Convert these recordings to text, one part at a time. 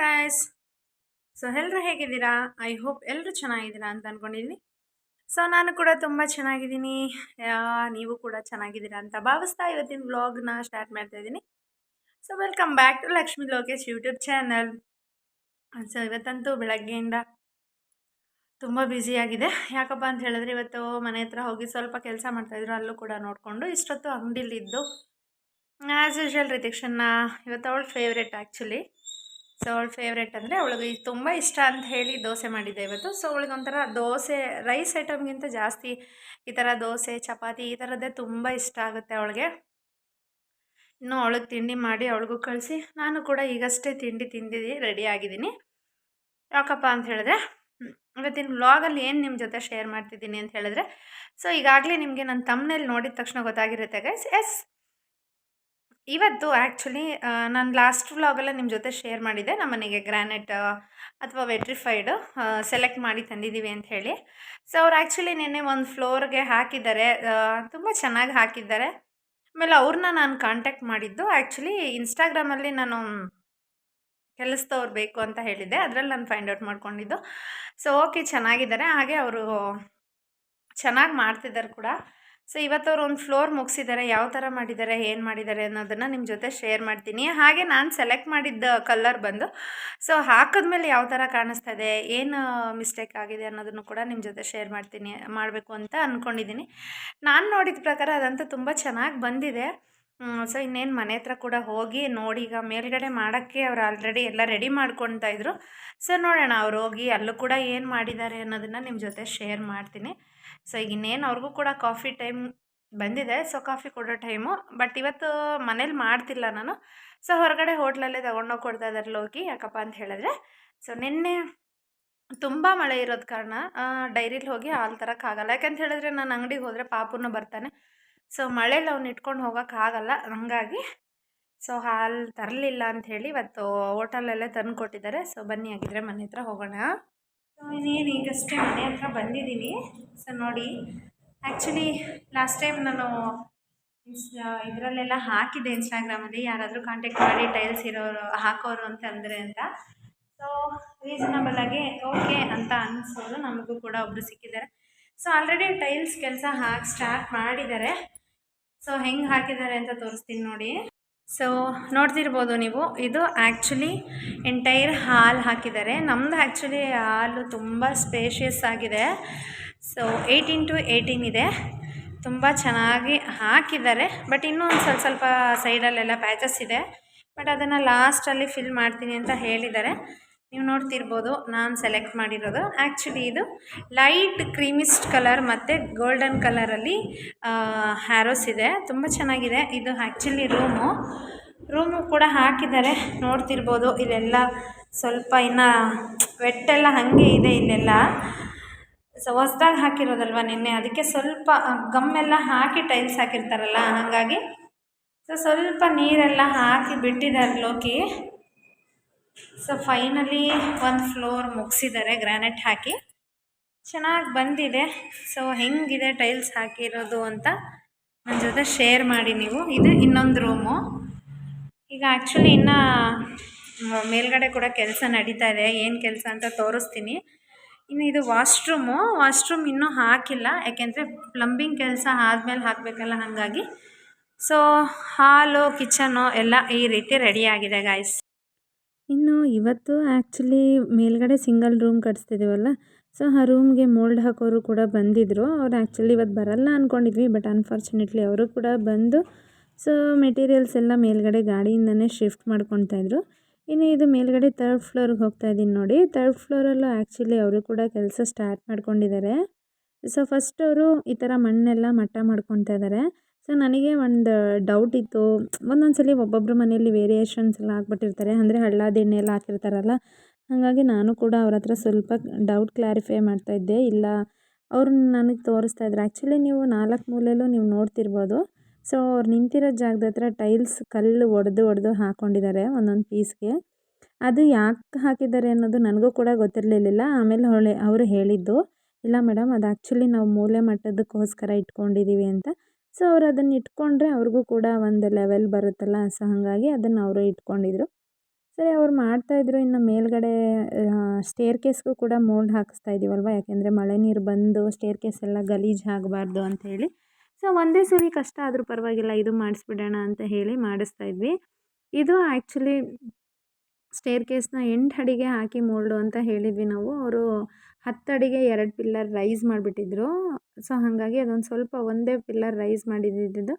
Guys so ಎಲ್ಲರೂ ಹೇಗಿದ್ದೀರಾ? I hope ಎಲ್ಲರೂ ಚೆನ್ನಾಗಿದ್ದೀರಾ ಅಂತ ಅಂದ್ಕೊಂಡಿದ್ದೀನಿ ಸೊ ನಾನು ಕೂಡ ತುಂಬ ಚೆನ್ನಾಗಿದ್ದೀನಿ. ನೀವು ಕೂಡ ಚೆನ್ನಾಗಿದ್ದೀರಾ ಅಂತ ಭಾವಿಸ್ತಾ ಇವತ್ತಿನ ವ್ಲಾಗ್ನ ಸ್ಟಾರ್ಟ್ ಮಾಡ್ತಾ ಇದ್ದೀನಿ. So welcome back to Lakshmi Lokesh YouTube channel so ಇವತ್ತಂತೂ ಬೆಳಗ್ಗೆಯಿಂದ ತುಂಬ ಬ್ಯುಸಿಯಾಗಿದೆ ಯಾಕಪ್ಪ ಅಂತ ಹೇಳಿದ್ರೆ ಇವತ್ತು ಮನೆ ಹತ್ರ ಹೋಗಿ ಸ್ವಲ್ಪ ಕೆಲಸ ಮಾಡ್ತಾಯಿದ್ರು ಅಲ್ಲೂ ಕೂಡ ನೋಡಿಕೊಂಡು ಇಷ್ಟೊತ್ತು ಅಂಗಡಿಲಿದ್ದು ಆ್ಯಸ್ ಯೂಶ್ವಲ್ ರಿತಿಕ್ಷನ್ನ ಇವತ್ತು ಅವಳು ಫೇವ್ರೆಟ್ ಆ್ಯಕ್ಚುಲಿ ಸೊ ಅವಳ ಫೇವ್ರೇಟ್ ಅಂದರೆ ಅವಳಿಗೆ ತುಂಬ ಇಷ್ಟ ಅಂತ ಹೇಳಿ ದೋಸೆ ಮಾಡಿದ್ದೆ ಇವತ್ತು. ಸೊ ಅವಳಿಗೆ ಒಂಥರ ದೋಸೆ ರೈಸ್ ಐಟಮ್ಗಿಂತ ಜಾಸ್ತಿ ಈ ಥರ ದೋಸೆ, ಚಪಾತಿ ಈ ಥರದ್ದೇ ತುಂಬ ಇಷ್ಟ ಆಗುತ್ತೆ ಅವಳಿಗೆ. ಇನ್ನು ಅವಳಿಗೆ ತಿಂಡಿ ಮಾಡಿ ಅವಳಿಗೂ ಕಳಿಸಿ. ನಾನು ಕೂಡ ಈಗಷ್ಟೇ ತಿಂಡಿ ತಿಂದಿದ್ದೀನಿ ರೆಡಿ ಆಗಿದ್ದೀನಿ. ಯಾಕಪ್ಪ ಅಂತ ಹೇಳಿದ್ರೆ, ಇವತ್ತಿನ ವ್ಲಾಗಲ್ಲಿ ಏನು ನಿಮ್ಮ ಜೊತೆ ಶೇರ್ ಮಾಡ್ತಿದ್ದೀನಿ ಅಂತ ಹೇಳಿದ್ರೆ ಸೊ ಈಗಾಗಲೇ ನಿಮಗೆ ನನ್ನ ತಮ್ಮನೇಲಿ ನೋಡಿದ ತಕ್ಷಣ ಗೊತ್ತಾಗಿರುತ್ತೆ ಗೈಸ್ ಎಸ್ ಇವತ್ತು ಆ್ಯಕ್ಚುಲಿ ನಾನು ಲಾಸ್ಟ್ ವ್ಲಾಗೆಲ್ಲ ನಿಮ್ಮ ಜೊತೆ ಶೇರ್ ಮಾಡಿದ್ದೆ. ನಮ್ಮ ಮನೆಗೆ ಗ್ರಾನೈಟ್ ಅಥವಾ ವೆಟ್ರಿಫೈಡ್ ಸೆಲೆಕ್ಟ್ ಮಾಡಿ ತಂದಿದ್ದೀವಿ ಅಂತ ಹೇಳಿ. ಸೊ ಅವ್ರು ಆ್ಯಕ್ಚುಲಿ ನಿನ್ನೆ ಒಂದು ಫ್ಲೋರ್ಗೆ ಹಾಕಿದ್ದಾರೆ. ತುಂಬ ಚೆನ್ನಾಗಿ ಹಾಕಿದ್ದಾರೆ. ಆಮೇಲೆ ಅವ್ರನ್ನ ನಾನು ಕಾಂಟ್ಯಾಕ್ಟ್ ಮಾಡಿದ್ದು. ಆ್ಯಕ್ಚುಲಿ ಇನ್ಸ್ಟಾಗ್ರಾಮಲ್ಲಿ ನಾನು ಕೆಲಸದವ್ರು ಬೇಕು ಅಂತ ಹೇಳಿದ್ದೆ. ಅದರಲ್ಲಿ ನಾನು ಫೈಂಡ್ ಔಟ್ ಮಾಡ್ಕೊಂಡಿದ್ದು. ಸೊ ಓಕೆ ಚೆನ್ನಾಗಿದ್ದಾರೆ. ಹಾಗೆ ಅವರು ಚೆನ್ನಾಗಿ ಮಾಡ್ತಿದ್ದಾರೆ ಕೂಡ. ಸೊ ಇವತ್ತು ಅವ್ರು ಒಂದು ಫ್ಲೋರ್ ಮುಗಿಸಿದ್ದಾರೆ ಯಾವ ಥರ ಮಾಡಿದ್ದಾರೆ ಏನು ಮಾಡಿದ್ದಾರೆ ಅನ್ನೋದನ್ನು ನಿಮ್ಮ ಜೊತೆ ಶೇರ್ ಮಾಡ್ತೀನಿ. ಹಾಗೆ ನಾನು ಸೆಲೆಕ್ಟ್ ಮಾಡಿದ್ದ ಕಲರ್ ಬಂದು ಸೊ ಹಾಕಿದ್ಮೇಲೆ ಯಾವ ಥರ ಕಾಣಿಸ್ತಾ ಇದೆ, ಏನು ಮಿಸ್ಟೇಕ್ ಆಗಿದೆ ಅನ್ನೋದನ್ನು ಕೂಡ ನಿಮ್ಮ ಜೊತೆ ಶೇರ್ ಮಾಡ್ತೀನಿ, ಮಾಡಬೇಕು ಅಂತ ಅಂದ್ಕೊಂಡಿದ್ದೀನಿ ನಾನು ನೋಡಿದ ಪ್ರಕಾರ ಅದಂತೂ ತುಂಬ ಚೆನ್ನಾಗಿ ಬಂದಿದೆ. ಸೊ ಇನ್ನೇನು ಮನೆ ಹತ್ರ ಕೂಡ ಹೋಗಿ ನೋಡಿ, ಈಗ ಮೇಲ್ಗಡೆ ಮಾಡೋಕ್ಕೆ ಅವ್ರು ಆಲ್ರೆಡಿ ಎಲ್ಲ ರೆಡಿ ಮಾಡ್ಕೊತಾ ಇದ್ರು. ಸೊ ನೋಡೋಣ, ಅವ್ರು ಹೋಗಿ ಅಲ್ಲೂ ಕೂಡ ಏನು ಮಾಡಿದ್ದಾರೆ ಅನ್ನೋದನ್ನು ನಿಮ್ಮ ಜೊತೆ ಶೇರ್ ಮಾಡ್ತೀನಿ. ಸೊ, ಈಗ ಇನ್ನೇನು ಅವ್ರಿಗೂ ಕೂಡ ಕಾಫಿ ಟೈಮ್ ಬಂದಿದೆ. ಸೊ, ಕಾಫಿ ಕೊಡೋ ಟೈಮು. ಬಟ್ ಇವತ್ತು ಮನೇಲಿ ಮಾಡ್ತಿಲ್ಲ ನಾನು. ಸೊ, ಹೊರಗಡೆ ಹೋಟ್ಲಲ್ಲೇ ತೊಗೊಂಡೋಗಿ ಕೊಡ್ತಾ ಇದ್ದಾರೆ ಹೋಗಿ, ಯಾಕಪ್ಪ ಅಂತ ಹೇಳಿದ್ರೆ. ಸೊ, ನಿನ್ನೆ ತುಂಬ ಮಳೆ ಇರೋದು ಕಾರಣ ಡೈರಿಲಿ ಹೋಗಿ ಹಾಲು ತರೋಕ್ಕಾಗಲ್ಲ ಯಾಕಂತ ಹೇಳಿದ್ರೆ ನಾನು ಅಂಗಡಿಗೆ ಹೋದರೆ ಪಾಪುನೂ ಬರ್ತಾನೆ. ಸೊ, ಮಳೇಲಿ ಅವ್ನು ಇಟ್ಕೊಂಡು ಹೋಗೋಕ್ಕಾಗಲ್ಲ ಹಂಗಾಗಿ. ಸೊ, ಹಾಲು ತರಲಿಲ್ಲ ಅಂಥೇಳಿ ಇವತ್ತು ಹೋಟೆಲಲ್ಲೇ ತಂದು ಕೊಟ್ಟಿದ್ದಾರೆ ಸೊ, ಬನ್ನಿ ಆಗಿದ್ರೆ ಮನೆ ಹತ್ರ ಹೋಗೋಣ. ಸೊ ಇನ್ನೇನು ಈಗಷ್ಟೇ ಮನೆ ಹತ್ರ ಬಂದಿದ್ದೀನಿ ಸೊ ನೋಡಿ ಆ್ಯಕ್ಚುಲಿ ಲಾಸ್ಟ್ ಟೈಮ್ ನಾನು ಇನ್ಸ್ ಇದರಲ್ಲೆಲ್ಲ ಹಾಕಿದ್ದೆ ಇನ್ಸ್ಟಾಗ್ರಾಮಲ್ಲಿ ಯಾರಾದರೂ ಕಾಂಟ್ಯಾಕ್ಟ್ ಮಾಡಿ ಟೈಲ್ಸ್ ಇರೋರು, ಹಾಕೋರು ಅಂತ ಅಂದರೆ ಅಂತ. ಸೊ ರೀಸನಬಲ್ ಆಗಿ ಓಕೆ ಅಂತ ಅನಿಸೋರು ನಮಗೂ ಕೂಡ ಒಬ್ಬರು ಸಿಕ್ಕಿದ್ದಾರೆ. ಸೊ ಆಲ್ರೆಡಿ ಟೈಲ್ಸ್ ಕೆಲಸ ಹಾಕಿ ಸ್ಟಾರ್ಟ್ ಮಾಡಿದ್ದಾರೆ. ಸೊ ಹೆಂಗೆ ಹಾಕಿದ್ದಾರೆ ಅಂತ ತೋರಿಸ್ತೀನಿ ನೋಡಿ. ಸೊ ನೋಡ್ತಿರ್ಬೋದು ನೀವು, ಇದು ಆ್ಯಕ್ಚುಲಿ ಎಂಟೈರ್ ಹಾಲ್ ಹಾಕಿದ್ದಾರೆ. ನಮ್ಮದು ಆ್ಯಕ್ಚುಲಿ ಹಾಲು ತುಂಬ ಸ್ಪೇಷಿಯಸ್ ಆಗಿದೆ. ಸೊ ಏಯ್ಟೀನ್ ಟು ಏಯ್ಟೀನ್ ಇದೆ. ತುಂಬ ಚೆನ್ನಾಗಿ ಹಾಕಿದ್ದಾರೆ. ಬಟ್ ಇನ್ನೂ ಒಂದು ಸ್ವಲ್ಪ ಸ್ವಲ್ಪ ಸೈಡಲ್ಲೆಲ್ಲ ಪ್ಯಾಚಸ್ ಇದೆ. ಬಟ್ ಅದನ್ನು ಲಾಸ್ಟಲ್ಲಿ ಫಿಲ್ ಮಾಡ್ತೀನಿ ಅಂತ ಹೇಳಿದ್ದಾರೆ. ನೀವು ನೋಡ್ತಿರ್ಬೋದು ನಾನು ಸೆಲೆಕ್ಟ್ ಮಾಡಿರೋದು. ಆ್ಯಕ್ಚುಲಿ ಇದು ಲೈಟ್ ಕ್ರೀಮಿಸ್ಟ್ ಕಲರ್ ಮತ್ತು ಗೋಲ್ಡನ್ ಕಲರಲ್ಲಿ ಹ್ಯಾರೋಸ್ ಇದೆ. ತುಂಬ ಚೆನ್ನಾಗಿದೆ. ಇದು ಆ್ಯಕ್ಚುಲಿ ರೂಮು ರೂಮು ಕೂಡ ಹಾಕಿದ್ದಾರೆ. ನೋಡ್ತಿರ್ಬೋದು ಇಲ್ಲೆಲ್ಲ ಸ್ವಲ್ಪ ಇನ್ನು ವೆಟ್ಟೆಲ್ಲ ಹಾಗೆ ಇದೆ ಇಲ್ಲೆಲ್ಲ. ಸೊ ಹೊಸ್ದಾಗಿ ಹಾಕಿರೋದಲ್ವ ನಿನ್ನೆ? ಅದಕ್ಕೆ ಸ್ವಲ್ಪ ಗಮ್ಮೆಲ್ಲ ಹಾಕಿ ಟೈಲ್ಸ್ ಹಾಕಿರ್ತಾರಲ್ಲ, ಹಾಗಾಗಿ. ಸೊ ಸ್ವಲ್ಪ ನೀರೆಲ್ಲ ಹಾಕಿ ಬಿಟ್ಟಿದ್ದಾರೆ ಲೋಕಿ. ಸೊ ಫೈನಲಿ ಒಂದು ಫ್ಲೋರ್ ಮುಗಿಸಿದ್ದಾರೆ ಗ್ರಾನೈಟ್ ಹಾಕಿ. ಚೆನ್ನಾಗಿ ಬಂದಿದೆ. ಸೊ ಹೆಂಗಿದೆ ಟೈಲ್ಸ್ ಹಾಕಿರೋದು ಅಂತ ನನ್ನ ಜೊತೆ ಶೇರ್ ಮಾಡಿ ನೀವು. ಇದು ಇನ್ನೊಂದು ರೂಮು ಈಗ ಆ್ಯಕ್ಚುಲಿ ಇನ್ನು ಮೇಲ್ಗಡೆ ಕೂಡ ಕೆಲಸ ನಡೀತಾ ಇದೆ. ಏನು ಕೆಲಸ ಅಂತ ತೋರಿಸ್ತೀನಿ. ಇನ್ನು ಇದು ವಾಶ್ರೂಮು ವಾಶ್ರೂಮ್ ಇನ್ನೂ ಹಾಕಿಲ್ಲ. ಯಾಕೆಂದರೆ ಪ್ಲಂಬಿಂಗ್ ಕೆಲಸ ಆದಮೇಲೆ ಹಾಕಬೇಕಲ್ಲ ಹಾಗಾಗಿ. ಸೊ ಹಾಲು ಕಿಚನು ಎಲ್ಲ ಈ ರೀತಿ ರೆಡಿಯಾಗಿದೆ ಗಾಯ್ಸ್ ಇನ್ನು ಇವತ್ತು ಆ್ಯಕ್ಚುಲಿ ಮೇಲ್ಗಡೆ ಸಿಂಗಲ್ ರೂಮ್ ಕಟ್ಸ್ತಿದ್ದೀವಲ್ಲ ಸೊ ಆ ರೂಮ್ಗೆ ಮೋಲ್ಡ್ ಹಾಕೋರು ಕೂಡ ಬಂದಿದ್ದರು ಅವ್ರು ಆ್ಯಕ್ಚುಲಿ ಇವತ್ತು ಬರಲ್ಲ ಅಂದ್ಕೊಂಡಿದ್ವಿ ಬಟ್ ಅನ್ಫಾರ್ಚುನೇಟ್ಲಿ ಅವರು ಕೂಡ ಬಂದು ಸೊ ಮೆಟೀರಿಯಲ್ಸ್ ಎಲ್ಲ ಮೇಲ್ಗಡೆ ಗಾಡಿಯಿಂದನೇ ಶಿಫ್ಟ್ ಮಾಡ್ಕೊತಾಯಿದ್ರು ಇನ್ನು ಇದು ಮೇಲ್ಗಡೆ ತರ್ಡ್ ಫ್ಲೋರ್ಗೆ ಹೋಗ್ತಾ ಇದ್ದೀನಿ ನೋಡಿ. ತರ್ಡ್ ಫ್ಲೋರಲ್ಲೂ ಆ್ಯಕ್ಚುಲಿ ಅವರು ಕೂಡ ಕೆಲಸ ಸ್ಟಾರ್ಟ್ ಮಾಡ್ಕೊಂಡಿದ್ದಾರೆ. ಸೊ ಫಸ್ಟ್ ಅವರು ಈ ಥರ ಮಣ್ಣೆಲ್ಲ ಮಟ್ಟ ಮಾಡ್ಕೊತಾ ಇದ್ದಾರೆ. ಸೊ ನನಗೆ ಒಂದು ಡೌಟ್ ಇತ್ತು. ಒಂದೊಂದು ಸಲ ಒಬ್ಬೊಬ್ಬರು ಮನೆಯಲ್ಲಿ ವೇರಿಯೇಷನ್ಸ್ ಎಲ್ಲ ಹಾಕ್ಬಿಟ್ಟಿರ್ತಾರೆ ಅಂದರೆ ಹಳ್ಳದ ಎಣ್ಣೆ ಎಲ್ಲ ಹಾಕಿರ್ತಾರಲ್ಲ. ಹಾಗಾಗಿ ನಾನು ಕೂಡ ಅವ್ರ ಹತ್ರ ಸ್ವಲ್ಪ ಡೌಟ್ ಕ್ಲಾರಿಫೈ ಮಾಡ್ತಾ ಇದ್ದೆ. ಇಲ್ಲ, ಅವ್ರು ನನಗೆ ತೋರಿಸ್ತಾ ಇದ್ರು. ಆ್ಯಕ್ಚುಲಿ ನೀವು ನಾಲ್ಕು ಮೂಲೆಯಲ್ಲೂ ನೀವು ನೋಡ್ತಿರ್ಬೋದು. ಸೊ ಅವ್ರು ನಿಂತಿರೋ ಜಾಗದ ಹತ್ರ ಟೈಲ್ಸ್ ಕಲ್ಲು ಒಡೆದು ಒಡೆದು ಹಾಕ್ಕೊಂಡಿದ್ದಾರೆ ಒಂದೊಂದು ಪೀಸ್ಗೆ ಅದು ಯಾಕೆ ಹಾಕಿದ್ದಾರೆ ಅನ್ನೋದು ನನಗೂ ಕೂಡ ಗೊತ್ತಿರಲಿಲ್ಲ ಆಮೇಲೆ ಹೊಳೆ, ಅವರು ಹೇಳಿದ್ದು, ಇಲ್ಲ ಮೇಡಮ್, ಅದು ಆ್ಯಕ್ಚುಲಿ ನಾವು ಮೂಲೆ ಮಟ್ಟದಕ್ಕೋಸ್ಕರ ಇಟ್ಕೊಂಡಿದ್ದೀವಿ ಅಂತ. ಸೊ, ಅವ್ರು ಅದನ್ನು ಇಟ್ಕೊಂಡ್ರೆ ಅವ್ರಿಗೂ ಕೂಡ ಒಂದು ಲೆವೆಲ್ ಬರುತ್ತಲ್ಲ ಸೊ, ಹಾಗಾಗಿ ಅದನ್ನು ಅವರು ಇಟ್ಕೊಂಡಿದ್ರು. ಸರಿ, ಅವ್ರು ಮಾಡ್ತಾಯಿದ್ರು ಇನ್ನು ಮೇಲ್ಗಡೆ ಸ್ಟೇರ್ ಕೇಸ್ಗೂ ಕೂಡ ಮೋಲ್ಡ್ ಹಾಕಿಸ್ತಾ ಇದ್ದೀವಲ್ವ ಯಾಕೆಂದರೆ ಮಳೆ ನೀರು ಬಂದು ಸ್ಟೇರ್ ಕೇಸ್ ಎಲ್ಲ ಗಲೀಜು ಆಗಬಾರ್ದು ಹೇಳಿ. ಸೊ, ಒಂದೇ ಸರಿ ಕಷ್ಟ ಆದರೂ ಪರವಾಗಿಲ್ಲ, ಇದು ಮಾಡಿಸ್ಬಿಡೋಣ ಅಂತ ಹೇಳಿ ಮಾಡಿಸ್ತಾ ಇದ್ವಿ. ಇದು ಆ್ಯಕ್ಚುಲಿ ಸ್ಟೇರ್ ಕೇಸ್ನ ಎಂಟು ಅಡಿಗೆ ಹಾಕಿ ಮೋಲ್ಡು ಅಂತ ಹೇಳಿದ್ವಿ ನಾವು. ಅವರು ಹತ್ತು ಅಡಿಗೆ ಎರಡು ಪಿಲ್ಲರ್ ರೈಸ್ ಮಾಡಿಬಿಟ್ಟಿದ್ರು. ಸೊ, ಹಾಗಾಗಿ ಅದೊಂದು ಸ್ವಲ್ಪ ಒಂದೇ ಪಿಲ್ಲರ್ ರೈಸ್ ಮಾಡಿದ್ದಿದ್ದು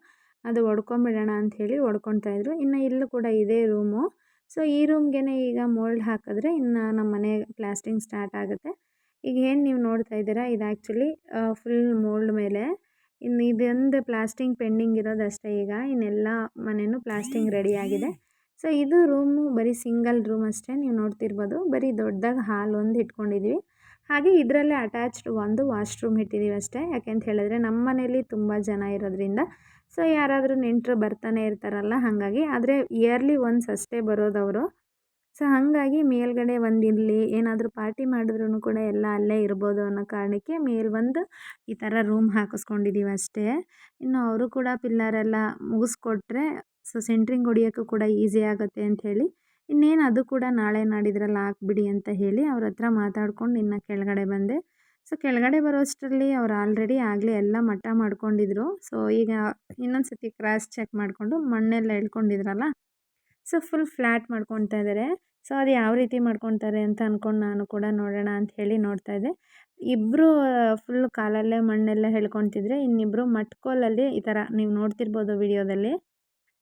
ಅದು ಹೊಡ್ಕೊಂಬಿಡೋಣ ಅಂಥೇಳಿ ಹೊಡ್ಕೊತಾಯಿದ್ರು ಇನ್ನು ಇಲ್ಲೂ ಕೂಡ ಇದೇ ರೂಮು. ಸೊ, ಈ ರೂಮ್ಗೆ ಈಗ ಮೋಲ್ಡ್ ಹಾಕಿದ್ರೆ ಇನ್ನು ನಮ್ಮ ಮನೆ ಪ್ಲಾಸ್ಟಿಂಗ್ ಸ್ಟಾರ್ಟ್ ಆಗುತ್ತೆ. ಈಗ ಏನು ನೀವು ನೋಡ್ತಾ ಇದ್ದೀರಾ? ಇದು ಆ್ಯಕ್ಚುಲಿ ಫುಲ್ ಮೋಲ್ಡ್ ಮೇಲೆ. ಇನ್ನು ಇದೊಂದು ಪ್ಲಾಸ್ಟಿಂಗ್ ಪೆಂಡಿಂಗ್ ಇರೋದಷ್ಟೇ ಈಗ. ಇನ್ನೆಲ್ಲ ಮನೆಯೂ ಪ್ಲಾಸ್ಟಿಂಗ್ ರೆಡಿ ಆಗಿದೆ. ಸೊ, ಇದು ರೂಮು ಬರೀ ಸಿಂಗಲ್ ರೂಮ್ ಅಷ್ಟೇ. ನೀವು ನೋಡ್ತಿರ್ಬೋದು. ಬರೀ ದೊಡ್ಡದಾಗಿ ಹಾಲ್ ಒಂದು ಇಟ್ಕೊಂಡಿದ್ದೀವಿ. ಹಾಗೆ ಇದರಲ್ಲೇ ಅಟ್ಯಾಚ್ಡ್ ಒಂದು ವಾಶ್ರೂಮ್ ಇಟ್ಟಿದ್ದೀವಿ ಅಷ್ಟೇ. ಯಾಕೆಂತ ಹೇಳಿದ್ರೆ ನಮ್ಮ ಮನೇಲಿ ತುಂಬ ಜನ ಇರೋದ್ರಿಂದ ಸೊ ಯಾರಾದರೂ ನೆಂಟರು ಬರ್ತಾನೆ ಇರ್ತಾರಲ್ಲ ಹಾಗಾಗಿ, ಆದರೆ ಇಯರ್ಲಿ ಒನ್ಸ್ ಅಷ್ಟೇ ಬರೋದವರು ಸೊ ಹಾಗಾಗಿ ಮೇಲ್ಗಡೆ ಒಂದು ಏನಾದರೂ ಪಾರ್ಟಿ ಮಾಡಿದ್ರೂ ಕೂಡ ಎಲ್ಲ ಅಲ್ಲೇ ಇರ್ಬೋದು ಅನ್ನೋ ಕಾರಣಕ್ಕೆ ಮೇಲೆ ಒಂದು ಈ ಥರ ರೂಮ್ ಹಾಕಿಸ್ಕೊಂಡಿದ್ದೀವಿ ಅಷ್ಟೇ. ಇನ್ನು ಅವರು ಕೂಡ ಪಿಲ್ಲರೆಲ್ಲ ಮುಗಿಸ್ಕೊಟ್ರೆ ಸೊ ಸೆಂಟ್ರಿಂಗ್ ಹೊಡಿಯೋಕ್ಕೂ ಕೂಡ ಈಸಿ ಆಗುತ್ತೆ ಅಂಥೇಳಿ ಇನ್ನೇನು ಅದು ಕೂಡ ನಾಳೆ ನಾಡಿದ್ರಲ್ಲಿ ಹಾಕ್ಬಿಡಿ ಅಂತ ಹೇಳಿ ಅವ್ರ ಹತ್ರ ಮಾತಾಡ್ಕೊಂಡು ಇನ್ನು ಕೆಳಗಡೆ ಬಂದೆ. ಸೊ ಕೆಳಗಡೆ ಬರೋಷ್ಟರಲ್ಲಿ ಅವ್ರು ಆಲ್ರೆಡಿ ಆಗಲೇ ಎಲ್ಲ ಮಟ್ಟ ಮಾಡ್ಕೊಂಡಿದ್ರು. ಸೊ ಈಗ ಇನ್ನೊಂದು ಸತಿ ಕ್ರಾಸ್ ಚೆಕ್ ಮಾಡಿಕೊಂಡು ಮಣ್ಣೆಲ್ಲ ಎಳ್ಕೊಂಡಿದ್ರಲ್ಲ? ಸೊ ಫುಲ್ ಫ್ಲ್ಯಾಟ್ ಮಾಡ್ಕೊತಾ ಇದ್ದಾರೆ ಸೊ ಅದು ಯಾವ ರೀತಿ ಮಾಡ್ಕೊತಾರೆ ಅಂತ ಅಂದ್ಕೊಂಡು ನಾನು ಕೂಡ ನೋಡೋಣ ಅಂತ ಹೇಳಿ ನೋಡ್ತಾ ಇದ್ದೆ. ಇಬ್ಬರು ಫುಲ್ ಕಾಲಲ್ಲೇ ಮಣ್ಣೆಲ್ಲ ಹೇಳ್ಕೊತಿದ್ರೆ ಇನ್ನಿಬ್ಬರು ಮಟ್ಕೋಲಲ್ಲಿ ಈ ಥರ ನೀವು ನೋಡ್ತಿರ್ಬೋದು ವಿಡಿಯೋದಲ್ಲಿ.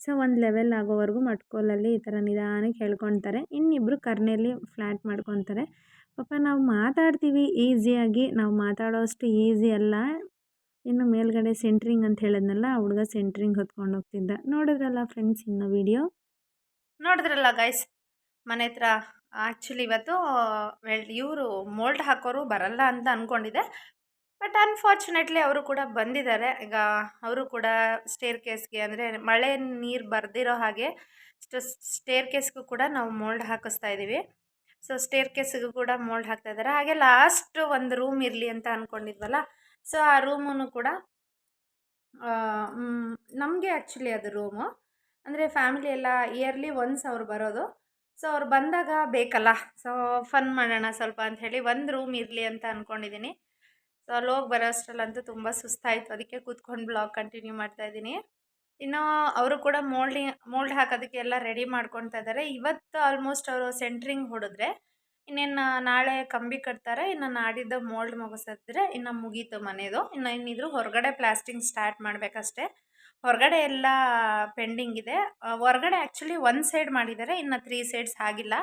ಸೊ, ಒಂದು ಲೆವೆಲ್ ಆಗೋವರೆಗೂ ಮಟ್ಕೋಲಲ್ಲಿ ಈ ಥರ ನಿಧಾನಕ್ಕೆ ಹೇಳ್ಕೊತಾರೆ ಇನ್ನಿಬ್ಬರು ಕರ್ನೆಯಲ್ಲಿ ಫ್ಲ್ಯಾಟ್ ಮಾಡ್ಕೊತಾರೆ. ಪಾಪ ನಾವು ಮಾತಾಡ್ತೀವಿ ಈಸಿಯಾಗಿ ನಾವು ಮಾತಾಡೋಷ್ಟು ಈಸಿ ಅಲ್ಲ. ಇನ್ನು ಮೇಲ್ಗಡೆ ಸೆಂಟ್ರಿಂಗ್ ಅಂತ ಹೇಳಿದ್ನಲ್ಲ, ಆ ಹುಡುಗ ಸೆಂಟ್ರಿಂಗ್ ಹೊತ್ಕೊಂಡು ಹೋಗ್ತಿದ್ದ. ನೋಡಿದ್ರಲ್ಲ ಫ್ರೆಂಡ್ಸ್ ಇನ್ನು ವಿಡಿಯೋ ನೋಡಿದ್ರಲ್ಲ ಗೈಸ್ ಮನೆ ಹತ್ರ ಆ್ಯಕ್ಚುಲಿ ಇವತ್ತು, ಇವರು ಮೋಲ್ಡ್ ಹಾಕೋರು ಬರಲ್ಲ ಅಂತ ಅಂದ್ಕೊಂಡಿದ್ದೆ ಬಟ್ ಅನ್ಫಾರ್ಚುನೇಟ್ಲಿ ಅವರು ಕೂಡ ಬಂದಿದ್ದಾರೆ. ಈಗ ಅವರು ಕೂಡ ಸ್ಟೇರ್ ಕೇಸ್ಗೆ ಅಂದರೆ ಮಳೆ ನೀರು ಬರ್ದಿರೋ ಹಾಗೆ ಸ್ಟೇರ್ ಕೇಸ್ಗೂ ಕೂಡ ನಾವು ಮೋಲ್ಡ್ ಹಾಕಿಸ್ತಾ ಇದ್ದೀವಿ. ಸೊ ಸ್ಟೇರ್ ಕೇಸ್ಗೂ ಕೂಡ ಮೋಲ್ಡ್ ಹಾಕ್ತಾ ಇದ್ದಾರೆ. ಹಾಗೆ ಲಾಸ್ಟ್ ಒಂದು ರೂಮ್ ಇರಲಿ ಅಂತ ಅಂದ್ಕೊಂಡಿದ್ವಲ್ಲ ಸೊ ಆ ರೂಮನ್ನು ಕೂಡ ನಮಗೆ ಆ್ಯಕ್ಚುಲಿ ಅದು ರೂಮು. ಅಂದರೆ ಫ್ಯಾಮಿಲಿ ಎಲ್ಲ ಇಯರ್ಲಿ ಒನ್ಸ್ ಅವ್ರು ಬರೋದು. ಸೊ ಅವ್ರು ಬಂದಾಗ ಬೇಕಲ್ಲ. ಸೊ ಫನ್ ಮಾಡೋಣ ಸ್ವಲ್ಪ ಅಂಥೇಳಿ ಒಂದು ರೂಮ್ ಇರಲಿ ಅಂತ ಅಂದ್ಕೊಂಡಿದ್ದೀನಿ ಸೊ ಅಲ್ಲಿ ಹೋಗಿ ಬರೋ ಅಷ್ಟರಲ್ಲಂತೂ ತುಂಬ ಸುಸ್ತಾಯಿತು. ಅದಕ್ಕೆ ಕೂತ್ಕೊಂಡು ಬ್ಲಾಗ್ ಕಂಟಿನ್ಯೂ ಮಾಡ್ತಾ ಇದ್ದೀನಿ. ಇನ್ನು ಅವರು ಕೂಡ ಮೋಲ್ಡಿಂಗ್ ಮೋಲ್ಡ್ ಹಾಕೋದಕ್ಕೆ ಎಲ್ಲ ರೆಡಿ ಮಾಡ್ಕೊತಾ ಇದ್ದಾರೆ. ಇವತ್ತು ಆಲ್ಮೋಸ್ಟ್ ಅವರು ಸೆಂಟ್ರಿಂಗ್ ಹೊಡೆದ್ರೆ ಇನ್ನೇನು ನಾಳೆ ಕಂಬಿ ಕಟ್ತಾರೆ, ಇನ್ನು ನಾಡಿದ್ದು ಮೋಲ್ಡ್ ಮುಗಿಸಿದ್ರೆ ಇನ್ನು ಮುಗೀತು ಮನೆಯದು ಇನ್ನು ಇನ್ನಿದ್ರು ಹೊರಗಡೆ ಪ್ಲಾಸ್ಟಿಂಗ್ ಸ್ಟಾರ್ಟ್ ಮಾಡಬೇಕಷ್ಟೆ. ಹೊರಗಡೆ ಎಲ್ಲ ಪೆಂಡಿಂಗ್ ಇದೆ. ಹೊರಗಡೆ ಆ್ಯಕ್ಚುಲಿ ಒಂದು ಸೈಡ್ ಮಾಡಿದ್ದಾರೆ, ಇನ್ನು ತ್ರೀ ಸೈಡ್ಸ್ ಆಗಿಲ್ಲ.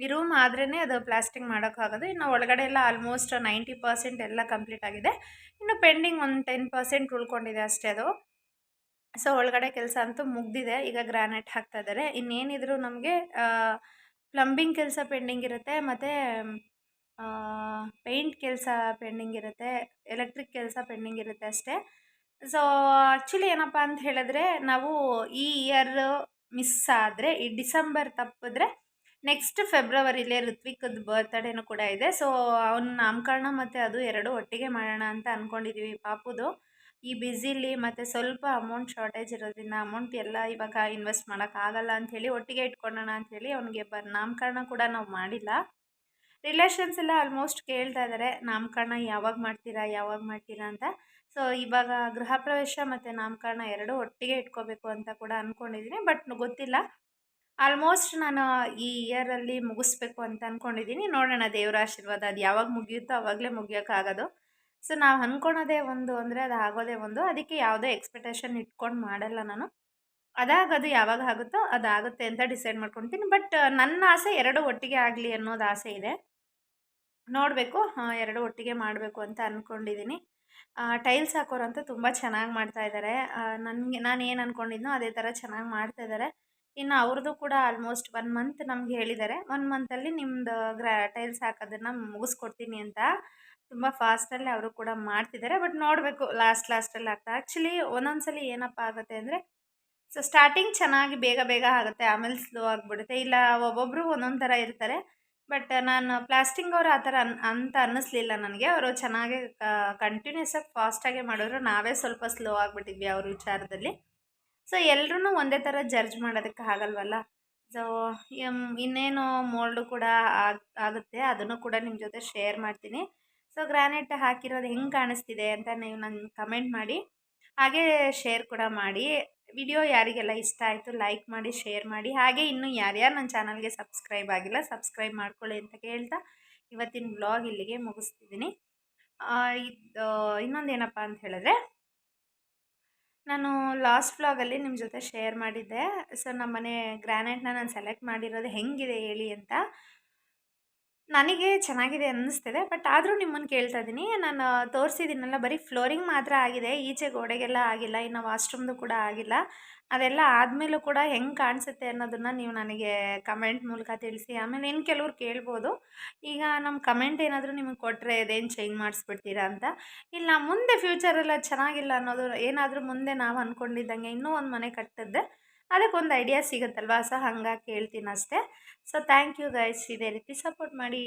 ಈ ರೂಮ್ ಆದ್ರೇ ಅದು ಪ್ಲಾಸ್ಟಿಂಗ್ ಮಾಡೋಕ್ಕಾಗೋದು. ಇನ್ನು ಒಳಗಡೆ ಎಲ್ಲ ಆಲ್ಮೋಸ್ಟ್ ನೈಂಟಿ ಪರ್ಸೆಂಟ್ ಎಲ್ಲ ಕಂಪ್ಲೀಟ್ ಆಗಿದೆ. ಇನ್ನು ಪೆಂಡಿಂಗ್ ಒಂದು ಟೆನ್ ಪರ್ಸೆಂಟ್ ಉಳ್ಕೊಂಡಿದೆ ಅಷ್ಟೇ ಅದು. ಸೊ ಒಳಗಡೆ ಕೆಲಸ ಅಂತೂ ಮುಗ್ದಿದೆ. ಈಗ ಗ್ರಾನೈಟ್ ಹಾಕ್ತಾ ಇದ್ದಾರೆ. ಇನ್ನೇನಿದ್ರು ನಮಗೆ ಪ್ಲಂಬಿಂಗ್ ಕೆಲಸ ಪೆಂಡಿಂಗ್ ಇರುತ್ತೆ. ಮತ್ತು ಪೇಂಟ್ ಕೆಲಸ ಪೆಂಡಿಂಗ್ ಇರುತ್ತೆ. ಎಲೆಕ್ಟ್ರಿಕ್ ಕೆಲಸ ಪೆಂಡಿಂಗ್ ಇರುತ್ತೆ ಅಷ್ಟೇ. ಸೊ ಆ್ಯಕ್ಚುಲಿ ಏನಪ್ಪ ಅಂತ ಹೇಳಿದ್ರೆ, ನಾವು ಈ ಇಯರ್ ಮಿಸ್ ಆದರೆ, ಈ ಡಿಸೆಂಬರ್ ತಪ್ಪಿದ್ರೆ ನೆಕ್ಸ್ಟ್ ಫೆಬ್ರವರಿಲಿ ಋತ್ವಿಕದ ಬರ್ತ್ಡೇನೂ ಕೂಡ ಇದೆ. ಸೊ ಅವನ ನಾಮಕರಣ ಮತ್ತು ಅದು ಎರಡು ಒಟ್ಟಿಗೆ ಮಾಡೋಣ ಅಂತ ಅಂದ್ಕೊಂಡಿದ್ದೀವಿ ಪಾಪುದು. ಈ ಬ್ಯುಸಿಲಿ ಮತ್ತು ಸ್ವಲ್ಪ ಅಮೌಂಟ್ ಶಾರ್ಟೇಜ್ ಇರೋದ್ರಿಂದ ಅಮೌಂಟ್ ಎಲ್ಲ ಇವಾಗ ಇನ್ವೆಸ್ಟ್ ಮಾಡೋಕ್ಕಾಗಲ್ಲ ಅಂಥೇಳಿ ಒಟ್ಟಿಗೆ ಇಟ್ಕೊಳ್ಳೋಣ ಅಂಥೇಳಿ ಅವನಿಗೆ ಬರ್, ನಾಮಕರಣ ಕೂಡ ನಾವು ಮಾಡಿಲ್ಲ. ರಿಲೇಷನ್ಸ್ ಎಲ್ಲ ಆಲ್ಮೋಸ್ಟ್ ಕೇಳ್ತಾ ಇದ್ದಾರೆ ನಾಮಕರಣ ಯಾವಾಗ ಮಾಡ್ತೀರಾ ಯಾವಾಗ ಮಾಡ್ತೀರಾ ಅಂತ. ಸೊ ಇವಾಗ ಗೃಹ ಪ್ರವೇಶ ಮತ್ತು ನಾಮಕರಣ ಎರಡೂ ಒಟ್ಟಿಗೆ ಇಟ್ಕೋಬೇಕು ಅಂತ ಕೂಡ ಅಂದ್ಕೊಂಡಿದ್ದೀನಿ ಬಟ್ ಗೊತ್ತಿಲ್ಲ. ಆಲ್ಮೋಸ್ಟ್ ನಾನು ಈ ಇಯರಲ್ಲಿ ಮುಗಿಸ್ಬೇಕು ಅಂತ ಅಂದ್ಕೊಂಡಿದ್ದೀನಿ ನೋಡೋಣ ದೇವರ ಆಶೀರ್ವಾದ ಅದು ಯಾವಾಗ ಮುಗಿಯುತ್ತೋ ಆವಾಗಲೇ ಮುಗಿಯೋಕ್ಕಾಗೋದು ಸೊ ನಾವು ಅಂದ್ಕೊಳೋದೇ ಒಂದು ಅಂದರೆ ಅದು ಆಗೋದೇ ಒಂದು. ಅದಕ್ಕೆ ಯಾವುದೇ ಎಕ್ಸ್ಪೆಕ್ಟೇಷನ್ ಇಟ್ಕೊಂಡು ಮಾಡಲ್ಲ ನಾನು. ಅದಾಗೋದು ಯಾವಾಗ ಆಗುತ್ತೋ ಅದಾಗುತ್ತೆ ಅಂತ ಡಿಸೈಡ್ ಮಾಡ್ಕೊತೀನಿ. ಬಟ್ ನನ್ನ ಆಸೆ ಎರಡು ಒಟ್ಟಿಗೆ ಆಗಲಿ ಅನ್ನೋದು ಆಸೆ ಇದೆ. ನೋಡಬೇಕು ಎರಡು ಒಟ್ಟಿಗೆ ಮಾಡಬೇಕು ಅಂತ ಅಂದ್ಕೊಂಡಿದ್ದೀನಿ ಟೈಲ್ಸ್ ಹಾಕೋರಂತೂ ತುಂಬ ಚೆನ್ನಾಗಿ ಮಾಡ್ತಾ ಇದ್ದಾರೆ ನನಗೆ ನಾನು ಏನು ಅಂದ್ಕೊಂಡಿದ್ನೋ ಅದೇ ಥರ ಚೆನ್ನಾಗಿ ಮಾಡ್ತಾ ಇದ್ದಾರೆ ಇನ್ನು ಅವ್ರದ್ದು ಕೂಡ ಆಲ್ಮೋಸ್ಟ್ ಒನ್ ಮಂತ್ ನಮ್ಗೆ ಹೇಳಿದ್ದಾರೆ ಒನ್ ಮಂತಲ್ಲಿ ನಿಮ್ಮದು ಗ್ರಾ ಟೈಲ್ಸ್ ಹಾಕೋದನ್ನು ಮುಗಿಸ್ಕೊಡ್ತೀನಿ ಅಂತ ತುಂಬ ಫಾಸ್ಟಲ್ಲಿ ಅವರು ಕೂಡ ಮಾಡ್ತಿದ್ದಾರೆ ಬಟ್ ನೋಡಬೇಕು ಲಾಸ್ಟ್ ಲಾಸ್ಟಲ್ಲಿ ಆಗ್ತಾ. ಆ್ಯಕ್ಚುಲಿ ಒಂದೊಂದು ಏನಪ್ಪ ಆಗುತ್ತೆ ಅಂದರೆ, ಸೊ ಸ್ಟಾರ್ಟಿಂಗ್ ಚೆನ್ನಾಗಿ ಬೇಗ ಬೇಗ ಆಗುತ್ತೆ. ಆಮೇಲೆ ಸ್ಲೋ ಆಗಿಬಿಡುತ್ತೆ. ಇಲ್ಲ ಒಬ್ಬೊಬ್ಬರು ಒಂದೊಂದು ಥರ ಇರ್ತಾರೆ. ಬಟ್ ನಾನು ಪ್ಲಾಸ್ಟಿಂಗ್ ಅವರು ಆ ಥರ ಅನ್, ಅಂತ ಅನ್ನಿಸ್ಲಿಲ್ಲ ನನಗೆ. ಅವರು ಚೆನ್ನಾಗಿ ಕಂಟಿನ್ಯೂಸ್ ಆಗಿ ಫಾಸ್ಟಾಗೆ ಮಾಡಿದ್ರು ನಾವೇ ಸ್ವಲ್ಪ ಸ್ಲೋ ಆಗಿಬಿಟ್ಟಿದ್ವಿ ಅವ್ರ ವಿಚಾರದಲ್ಲಿ. ಸೊ ಎಲ್ಲರೂ ಒಂದೇ ಥರ ಜಡ್ಜ್ ಮಾಡೋದಕ್ಕೆ ಆಗಲ್ವಲ್ಲ? ಸೊ ಇನ್ನೇನು ಮೋಲ್ಡು ಕೂಡ ಆಗ್, ಆಗುತ್ತೆ. ಅದನ್ನು ಕೂಡ ನಿಮ್ಮ ಜೊತೆ ಶೇರ್ ಮಾಡ್ತೀನಿ. ಸೊ ಗ್ರಾನೈಟ್ ಹಾಕಿರೋದು ಹೆಂಗೆ ಕಾಣಿಸ್ತಿದೆ ಅಂತ ನೀವು ನನ್ನ ಕಮೆಂಟ್ ಮಾಡಿ. ಹಾಗೆ ಶೇರ್ ಕೂಡ ಮಾಡಿ. ವಿಡಿಯೋ ಯಾರಿಗೆಲ್ಲ ಇಷ್ಟ ಆಯಿತು ಲೈಕ್ ಮಾಡಿ ಶೇರ್ ಮಾಡಿ. ಹಾಗೆ ಇನ್ನೂ ಯಾರ್ಯಾರು ನನ್ನ ಚಾನಲ್ಗೆ ಸಬ್ಸ್ಕ್ರೈಬ್ ಆಗಿಲ್ಲ ಸಬ್ಸ್ಕ್ರೈಬ್ ಮಾಡ್ಕೊಳ್ಳಿ ಅಂತ ಕೇಳ್ತಾ ಇವತ್ತಿನ ಬ್ಲಾಗ್ ಇಲ್ಲಿಗೆ ಮುಗಿಸ್ತಿದ್ದೀನಿ. ಇದು ಇನ್ನೊಂದು ಏನಪ್ಪ ಅಂತ ಹೇಳಿದ್ರೆ ನಾನು ಲಾಸ್ಟ್ ವ್ಲಾಗಲ್ಲಿ ನಿಮ್ಮ ಜೊತೆ ಶೇರ್ ಮಾಡಿದ್ದೆ. ಸೊ ನಮ್ಮನೆ ಗ್ರಾನೈಟ್ನ ನಾನು ಸೆಲೆಕ್ಟ್ ಮಾಡಿರೋದು ಹೆಂಗಿದೆ ಹೇಳಿ ಅಂತ. ನನಗೆ ಚೆನ್ನಾಗಿದೆ ಅನ್ನಿಸ್ತಿದೆ. ಬಟ್ ಆದರೂ ನಿಮ್ಮನ್ನು ಕೇಳ್ತಾ ಇದ್ದೀನಿ. ನಾನು ತೋರಿಸಿದ್ದೀನಲ್ಲ, ಬರೀ ಫ್ಲೋರಿಂಗ್ ಮಾತ್ರ ಆಗಿದೆ. ಈಚೆ ಗೋಡೆಗೆಲ್ಲ ಆಗಿಲ್ಲ. ಇನ್ನು ವಾಶ್ರೂಮ್ದು ಕೂಡ ಆಗಿಲ್ಲ. ಅದೆಲ್ಲ ಆದಮೇಲೂ ಕೂಡ ಹೆಂಗೆ ಕಾಣಿಸುತ್ತೆ ಅನ್ನೋದನ್ನು ನೀವು ನನಗೆ ಕಮೆಂಟ್ ಮೂಲಕ ತಿಳಿಸಿ. ಆಮೇಲೆ ಇನ್ನು ಕೆಲವ್ರು ಕೇಳ್ಬೋದು. ಈಗ ನಮ್ಮ ಕಮೆಂಟ್ ಏನಾದರೂ ನಿಮಗೆ ಕೊಟ್ಟರೆ ಅದೇನು ಚೇಂಜ್ ಮಾಡಿಸ್ಬಿಡ್ತೀರಾ ಅಂತ. ಇಲ್ಲ, ಮುಂದೆ ಫ್ಯೂಚರೆಲ್ಲ ಚೆನ್ನಾಗಿಲ್ಲ ಅನ್ನೋದು ಏನಾದರೂ ಮುಂದೆ ನಾವು ಅಂದ್ಕೊಂಡಿದ್ದಂಗೆ ಇನ್ನೂ ಒಂದು ಮನೆ ಕಟ್ಟಿದ್ರೆ ಅದಕ್ಕೊಂದು ಐಡಿಯಾ ಸಿಗುತ್ತಲ್ವಾ? ಸೊ ಹಂಗಾಗಿ ಕೇಳ್ತೀನಿ ಅಷ್ಟೇ ಸೊ ಥ್ಯಾಂಕ್ ಯು ಗೈಸ್ ಇದೇ ರೀತಿ ಸಪೋರ್ಟ್ ಮಾಡಿ.